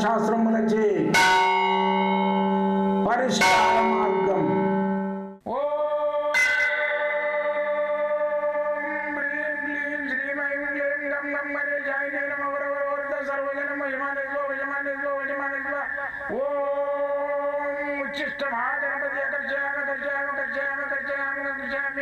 ശാസ്ത്രമുലച്ച് പരിഷ്കാര മാർഗം ഓം ഗണപതി കർജാമ കർജാമ കർജാമ കർജാമ കർജാമ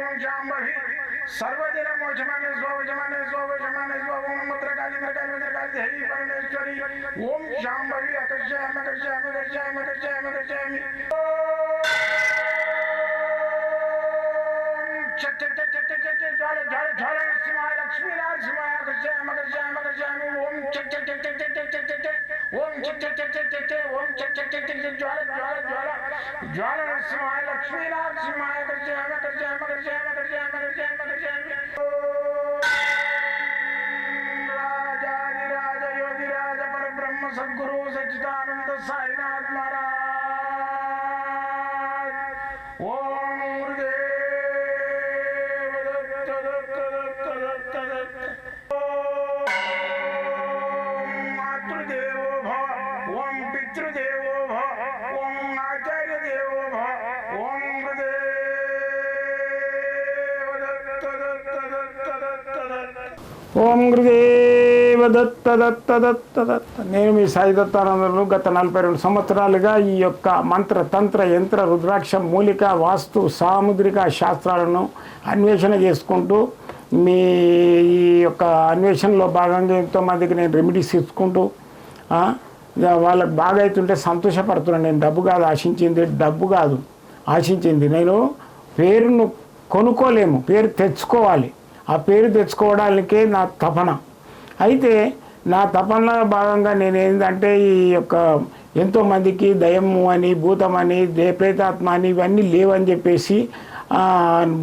जाम्बहि सर्वदिनं वचमाने स्व वचमाने स्व वचमाने स्व ओम मत्र काली मत्र काली मत्र काली हरि परमेश्वरी ओम जाम्बहि अकर्षयाम अकर्षयाम अकर्षयाम अकर्षयाम अकर्षयामि ज्वाले ज्वाले ज्वाले सिमाय लक्ष्मी लाल सिमाय अकर्षयाम अकर्षयाम अकर्षयामि ओम चक चक चक चक चक चक चक ओम चक चक चक चक चक ओम चक चक चक चक ज्वाले ज्वाले ज्वाला ज्वाला नरसी माए लक्ष्मी नरसी कर जय हमें कर जय हमें जय हमें जय हमें जय हमें जय। हमें राजा राजा योधि राजा पर ब्रह्म सदगुरु, सच्चिदानंद साई ఓం గురుదేవ దత్త దత్త దత్త దత్త. నేను మీ సాయి దత్తానందను గత నలభై రెండు సంవత్సరాలుగా ఈ యొక్క మంత్ర తంత్ర యంత్ర రుద్రాక్ష మూలిక వాస్తు సాముద్రిక శాస్త్రాలను అన్వేషణ చేసుకుంటూ మీ ఈ యొక్క అన్వేషణలో భాగంగా ఎంతోమందికి నేను రెమెడీస్ ఇచ్చుకుంటూ వాళ్ళకి బాగా అవుతుంటే సంతోషపడుతున్నాను. నేను డబ్బు కాదు ఆశించింది డబ్బు కాదు ఆశించింది. నేను పేరును కొనుక్కోలేము పేరు తెచ్చుకోవాలి. ఆ పేరు తెచ్చుకోవడానికే నా తపన. అయితే నా తపనలో భాగంగా నేను ఏంటంటే ఈ యొక్క ఎంతోమందికి దయము అని భూతమని దే ప్రేతాత్మ అని ఇవన్నీ లేవని చెప్పేసి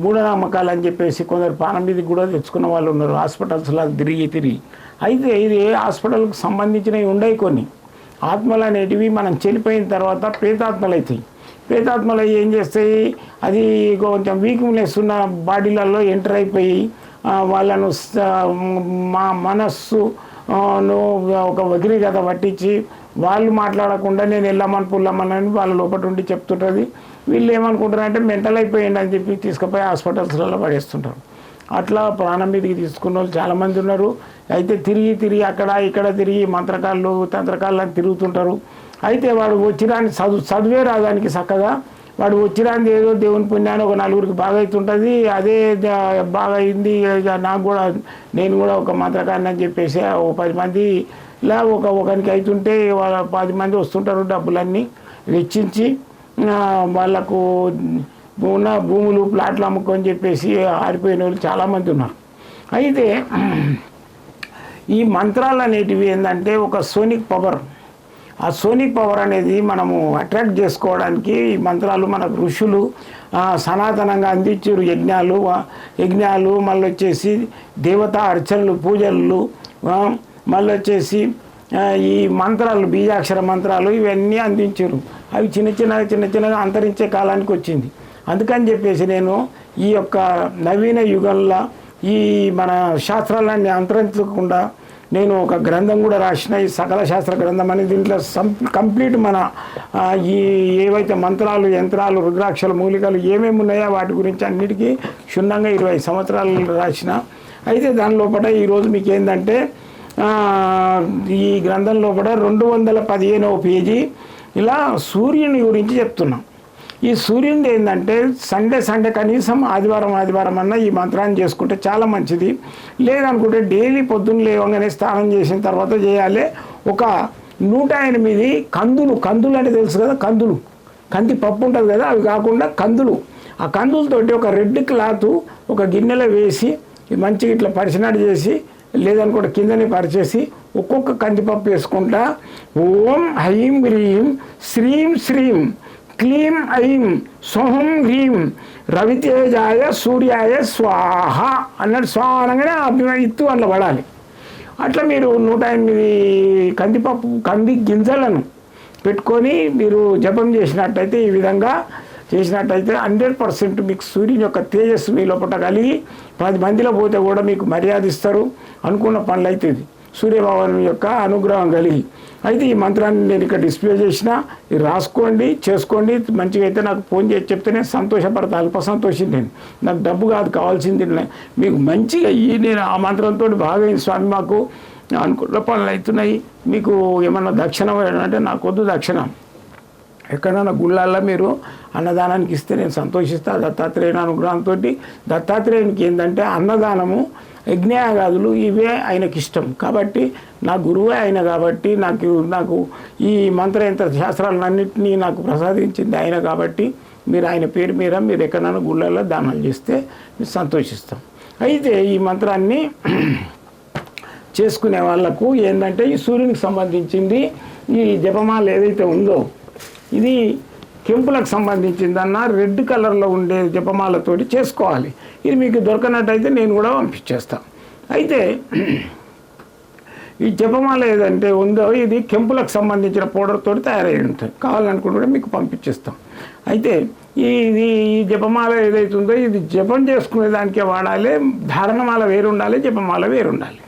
మూఢనమ్మకాలు అని చెప్పేసి కొందరు ప్రాణం మీద కూడా తెచ్చుకున్న వాళ్ళు ఉన్నారు హాస్పిటల్స్లో తిరిగి తిరిగి. అయితే ఇది హాస్పిటల్కి సంబంధించినవి ఉండయి కొన్ని. ఆత్మలు అనేటివి మనం చనిపోయిన తర్వాత ప్రేతాత్మలు అవుతాయి. ప్రేతాత్మలు ఏం చేస్తాయి? అది కొంచెం వీక్నెస్ ఉన్న బాడీలలో ఎంటర్ అయిపోయి వాళ్ళను మా మనస్సు ను ఒక వగ్రీగత పట్టించి వాళ్ళు మాట్లాడకుండా నేను వెళ్ళమని పుల్లమని వాళ్ళ లోపల ఉండి చెప్తుంటుంది. వీళ్ళు ఏమనుకుంటారంటే మెంటల్ అయిపోయింది అని చెప్పి తీసుకుపోయి హాస్పిటల్స్లలో పడేస్తుంటారు. అట్లా ప్రాణం మీదకి తీసుకున్న వాళ్ళు చాలామంది ఉన్నారు. అయితే తిరిగి తిరిగి అక్కడ ఇక్కడ తిరిగి మంత్రకాళ్ళు తంత్రకాళ్ళు అని తిరుగుతుంటారు. అయితే వాడు వచ్చిరాని చదువు చదివే రాదానికి చక్కగా వాడు వచ్చిరాని ఏదో దేవుని పుణ్యాన్ని ఒక నలుగురికి బాగా అవుతుంటుంది అదే బాగా అయింది నాకు కూడా నేను కూడా ఒక మంత్రకాన్ని అని చెప్పేసి ఒక పది మంది ఇలా ఒక ఒకరికి అవుతుంటే వాళ్ళ పది మంది వస్తుంటారు డబ్బులన్నీ వెచ్చించి వాళ్ళకు ఉన్న భూములు ప్లాట్లు అమ్ముకొని చెప్పేసి ఆరిపోయిన వాళ్ళు చాలామంది ఉన్నారు. అయితే ఈ మంత్రాలు అనేటివి ఏంటంటే ఒక సోనిక్ పవర్. ఆ సోనిక్ పవర్ అనేది మనము అట్రాక్ట్ చేసుకోవడానికి ఈ మంత్రాలు మన ఋషులు సనాతనంగా అందించారు యజ్ఞాలు యజ్ఞాలు మళ్ళీ వచ్చేసి దేవతా అర్చనలు పూజలు మళ్ళీ వచ్చేసి ఈ మంత్రాలు బీజాక్షర మంత్రాలు ఇవన్నీ అందించారు. అవి చిన్న చిన్న చిన్న చిన్నగా అంతరించే కాలానికి వచ్చింది. అందుకని చెప్పేసి నేను ఈ యొక్క నవీన యుగంలో ఈ మన శాస్త్రాలన్నీ అంతరించకుండా నేను ఒక గ్రంథం కూడా రాసిన ఈ సకల శాస్త్ర గ్రంథం అనేది దీంట్లో కంప్లీట్ మన ఈ ఏవైతే మంత్రాలు యంత్రాలు రుద్రాక్షలు మూలికలు ఏమేమి ఉన్నాయో వాటి గురించి అన్నిటికీ క్షుణ్ణంగా ఇరవై సంవత్సరాలు రాసిన. అయితే దాని లోపల ఈరోజు మీకు ఏంటంటే ఈ గ్రంథం లోపల రెండు వందల పదిహేనవ పేజీ ఇలా సూర్యుని గురించి చెప్తున్నాం. ఈ సూర్యుడు ఏంటంటే సండే సండే కనీసం ఆదివారం ఆదివారం అన్న ఈ మంత్రాన్ని చేసుకుంటే చాలా మంచిది. లేదనుకుంటే డైలీ పొద్దున్న లేవగానే స్నానం చేసిన తర్వాత చేయాలి. ఒక నూట ఎనిమిది కందులు కందులు అంటే తెలుసు కదా కందులు. కంది పప్పు ఉంటుంది కదా అవి కాకుండా కందులు. ఆ కందులతోటి ఒక రెడ్ క్లాత్ ఒక గిన్నెలో వేసి మంచిగా ఇట్లా పరిచినాడు చేసి లేదనుకుంటే కిందనే పరిచేసి ఒక్కొక్క కందిపప్పు వేసుకుంటా. ఓం హైం హ్రీం శ్రీం శ్రీం క్లీం ఐం సోహం హ్రీం రవితేజాయ సూర్యాయ స్వాహ అన్నట్టు స్వాహ అనగానే ఆ ఇత్తు అందులో పడాలి. అట్లా మీరు నూట ఎనిమిది కందిపప్పు కంది గింజలను పెట్టుకొని మీరు జపం చేసినట్టయితే ఈ విధంగా చేసినట్టయితే హండ్రెడ్ పర్సెంట్ మీకు సూర్యుని యొక్క తేజస్సు మీ లోపల కలిగి పది మందిలో పోతే కూడా మీకు మర్యాద ఇస్తారు అనుకున్న పనులు అవుతుంది సూర్యభగవాన్ యొక్క అనుగ్రహం కలిగి. అయితే ఈ మంత్రాన్ని నేను ఇక్కడ డిస్ప్లే చేసిన ఇది రాసుకోండి చేసుకోండి మంచిగా అయితే నాకు ఫోన్ చేసి చెప్తేనే సంతోషపడతా అల్ప సంతోషం నేను. నాకు డబ్బు కాదు కావాల్సింది మీకు మంచిగా ఈ నేను ఆ మంత్రంతో బాగా స్వామి మాకు అనుకున్న పనులు అవుతున్నాయి. మీకు ఏమన్నా దక్షిణం అంటే నాకు వద్దు దక్షిణ. ఎక్కడైనా గుళ్ళల్లో మీరు అన్నదానానికి ఇస్తే నేను సంతోషిస్తా. దత్తాత్రేయుని అనుగ్రహంతో దత్తాత్రేయునికి ఏంటంటే అన్నదానము యజ్ఞయాగాదులు ఇవే ఆయనకి ఇష్టం కాబట్టి నా గురువే ఆయన కాబట్టి నాకు నాకు ఈ మంత్రయంత్ర శాస్త్రాలన్నింటినీ నాకు ప్రసాదించింది ఆయన కాబట్టి మీరు ఆయన పేరు మీద మీరు ఎక్కడైనా గుళ్ళల్లో దానాలు చేస్తే మీరు సంతోషిస్తాం. అయితే ఈ మంత్రాన్ని చేసుకునే వాళ్ళకు ఏంటంటే ఈ సూర్యునికి సంబంధించింది ఈ జపమాల ఏదైతే ఉందో ఇది కెంపులకు సంబంధించిందన్నా రెడ్ కలర్లో ఉండే జపమాలతోటి చేసుకోవాలి. ఇది మీకు దొరకనట్టయితే నేను కూడా పంపించేస్తాను అయితే ఈ జపమాల ఏదంటే ఉందో ఇది కెంపులకు సంబంధించిన పౌడర్తో తయారై ఉంటుంది. కావాలనుకుంటే కూడా మీకు పంపించేస్తాం. అయితే ఈ ఇది ఈ జపమాల ఏదైతుందో ఇది జపం చేసుకునే దానికే వాడాలి. ధారణమాల వేరు ఉండాలి జపమాల వేరు ఉండాలి